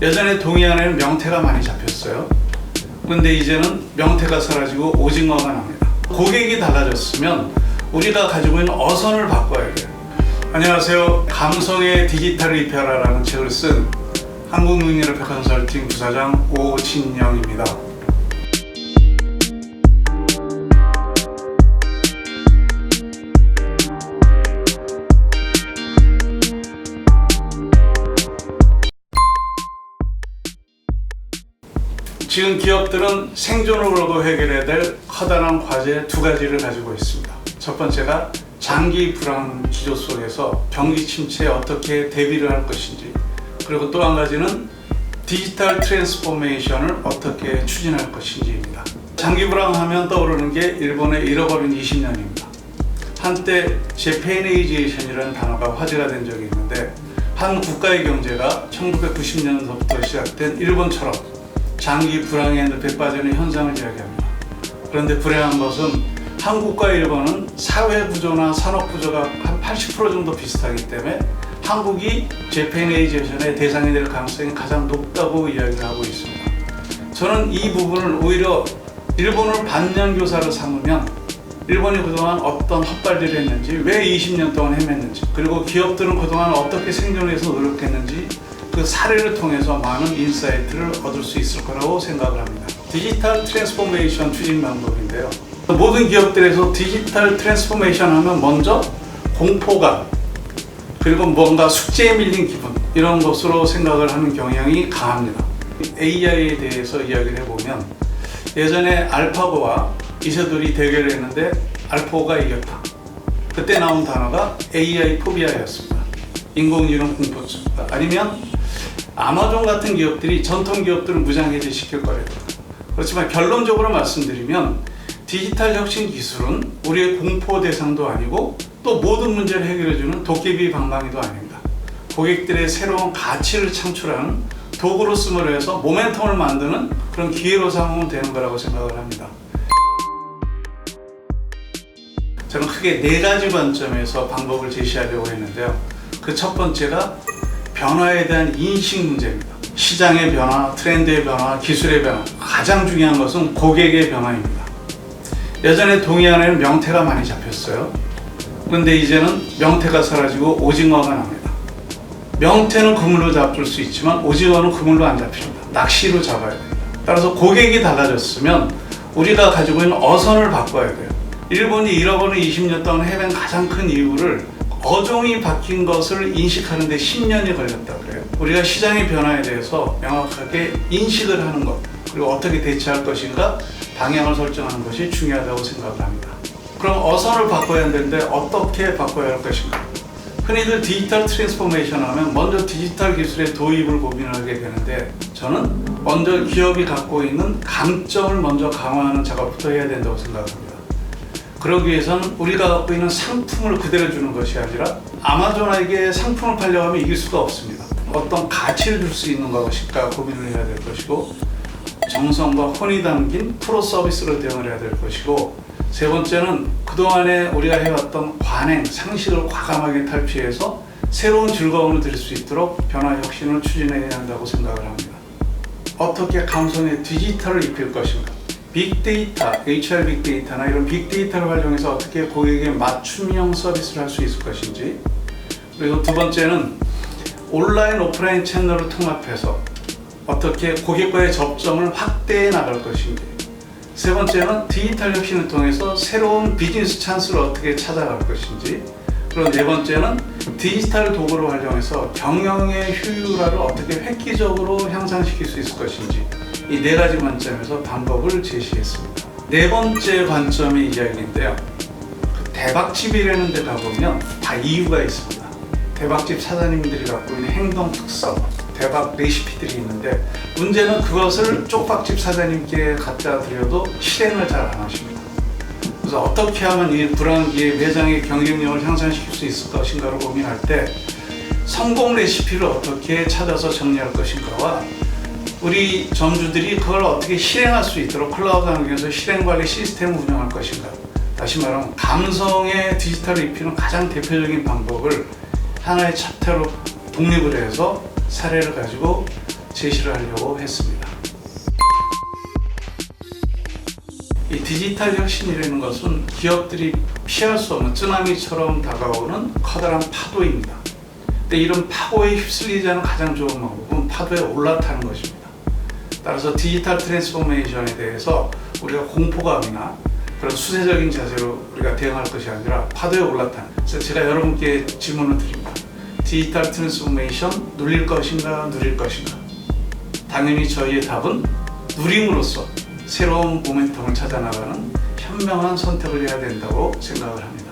예전에 동해안에는 명태가 많이 잡혔어요. 근데 이제는 명태가 사라지고 오징어가 납니다. 고객이 달라졌으면 우리가 가지고 있는 어선을 바꿔야 돼요. 안녕하세요. 감성의 디지털 리페어라는 책을 쓴 한국능력협회 컨설팅 부사장 오진영입니다. 지금 기업들은 걸고 해결해야 될 커다란 과제 두 가지를 가지고 있습니다. 첫 번째가 장기 불안 기조 속에서 경기 침체에 어떻게 대비를 할 것인지, 그리고 또 한 가지는 디지털 트랜스포메이션을 어떻게 추진할 것인지입니다. 장기 불황하면 떠오르는 게 일본의 잃어버린 20년입니다. 한때 제페네이제이션이라는 단어가 화제가 된 적이 있는데 한 국가의 경제가 1990년부터 시작된 일본처럼 장기 불황에 늪에 빠지는 현상을 이야기합니다. 그런데 불행한 것은 한국과 일본은 사회 구조나 산업 구조가 한 80% 정도 비슷하기 때문에 한국이 제페네이제이션의 대상이 될 가능성이 가장 높다고 이야기를 하고 있습니다. 저는 이 부분을 오히려 일본을 반면교사로 삼으면 일본이 그동안 어떤 헛발질을 했는지 왜 20년 동안 헤맸는지 그리고 기업들은 그동안 어떻게 생존해서 노력했는지 그 사례를 통해서 많은 인사이트를 얻을 수 있을 거라고 생각을 합니다. 디지털 트랜스포메이션 추진 방법인데요. 모든 기업들에서 디지털 트랜스포메이션 하면 먼저 공포감 그리고 뭔가 숙제에 밀린 기분 이런 것으로 생각을 하는 경향이 강합니다. AI에 대해서 이야기를 해보면 예전에 알파고와 이세돌이 대결을 했는데 알파고가 이겼다. 그때 나온 단어가 AI 포비아였습니다. 인공지능 공포증. 아니면 아마존 같은 기업들이 전통 기업들을 무장해제 시킬 거래요. 그렇지만 결론적으로 말씀드리면 디지털 혁신 기술은 우리의 공포 대상도 아니고 또 모든 문제를 해결해주는 도깨비 방망이도 아닙니다. 고객들의 새로운 가치를 창출하는 도구로 쓰므로 해서 모멘텀을 만드는 그런 기회로 삼으면 되는 거라고 생각을 합니다. 저는 크게 네 가지 관점에서 방법을 제시하려고 했는데요. 그 첫 번째가 변화에 대한 인식 문제입니다. 시장의 변화, 트렌드의 변화, 기술의 변화. 가장 중요한 것은 고객의 변화입니다. 예전에 동해안에는 명태가 많이 잡혔어요. 그런데 이제는 명태가 사라지고 오징어가 납니다. 명태는 그물로 잡을 수 있지만 오징어는 그물로 안 잡힙니다. 낚시로 잡아야 됩니다. 따라서 고객이 달라졌으면 우리가 가지고 있는 어선을 바꿔야 돼요. 일본이 잃어버린 20년 동안 헤맨 가장 큰 이유를 어종이 바뀐 것을 인식하는 데 10년이 걸렸다 그래요. 우리가 시장의 변화에 대해서 명확하게 인식을 하는 것, 그리고 어떻게 대처할 것인가 방향을 설정하는 것이 중요하다고 생각을 합니다. 그럼 어선을 바꿔야 되는데 어떻게 바꿔야 할 것인가? 흔히들 디지털 트랜스포메이션 하면 먼저 디지털 기술의 도입을 고민하게 되는데 저는 먼저 기업이 갖고 있는 강점을 먼저 강화하는 작업부터 해야 된다고 생각합니다. 그러기 위해서는 우리가 갖고 있는 상품을 그대로 주는 것이 아니라 아마존에게 상품을 팔려고 하면 이길 수가 없습니다. 어떤 가치를 줄 수 있는 것일까 고민을 해야 될 것이고 정성과 혼이 담긴 프로 서비스로 대응을 해야 될 것이고 세 번째는 그동안에 우리가 해왔던 관행, 상식을 과감하게 탈피해서 새로운 즐거움을 드릴 수 있도록 변화 혁신을 추진해야 한다고 생각을 합니다. 어떻게 감성의 디지털을 입힐 것인가? 빅데이터, HR 빅데이터나 이런 빅데이터를 활용해서 어떻게 고객에게 맞춤형 서비스를 할 수 있을 것인지 그리고 두 번째는 온라인, 오프라인 채널을 통합해서 어떻게 고객과의 접점을 확대해 나갈 것인지 세 번째는 디지털 혁신을 통해서 새로운 비즈니스 찬스를 어떻게 찾아갈 것인지 그리고 네 번째는 디지털 도구를 활용해서 경영의 효율화를 어떻게 획기적으로 향상시킬 수 있을 것인지 이 네 가지 관점에서 방법을 제시했습니다. 네 번째 관점의 이야기인데요. 그 대박집이라는 데 가보면 다 이유가 있습니다. 대박집 사장님들이 갖고 있는 행동 특성, 대박 레시피들이 있는데 문제는 그것을 쪽박집 사장님께 갖다 드려도 실행을 잘 안 하십니다. 그래서 어떻게 하면 이 불황기에 매장의 경쟁력을 향상시킬 수 있을 것인가를 고민할 때 성공 레시피를 어떻게 찾아서 정리할 것인가와 우리 점주들이 그걸 어떻게 실행할 수 있도록 클라우드 환경에서 실행 관리 시스템을 운영할 것인가. 다시 말하면 감성의 디지털 입히는 가장 대표적인 방법을 하나의 챕터로 독립을 해서 사례를 가지고 제시를 하려고 했습니다. 이 디지털 혁신이라는 것은 기업들이 피할 수 없는 쓰나미처럼 다가오는 커다란 파도입니다. 근데 이런 파도에 휩쓸리지 않은 가장 좋은 방법은 파도에 올라타는 것입니다. 따라서 디지털 트랜스포메이션에 대해서 우리가 공포감이나 그런 수세적인 자세로 우리가 대응할 것이 아니라 파도에 올라타는. 그래서 제가 여러분께 질문을 드립니다. 디지털 트랜스포메이션 누릴 것인가 누릴 것인가? 당연히 저희의 답은 누림으로써 새로운 모멘텀을 찾아 나가는 현명한 선택을 해야 된다고 생각을 합니다.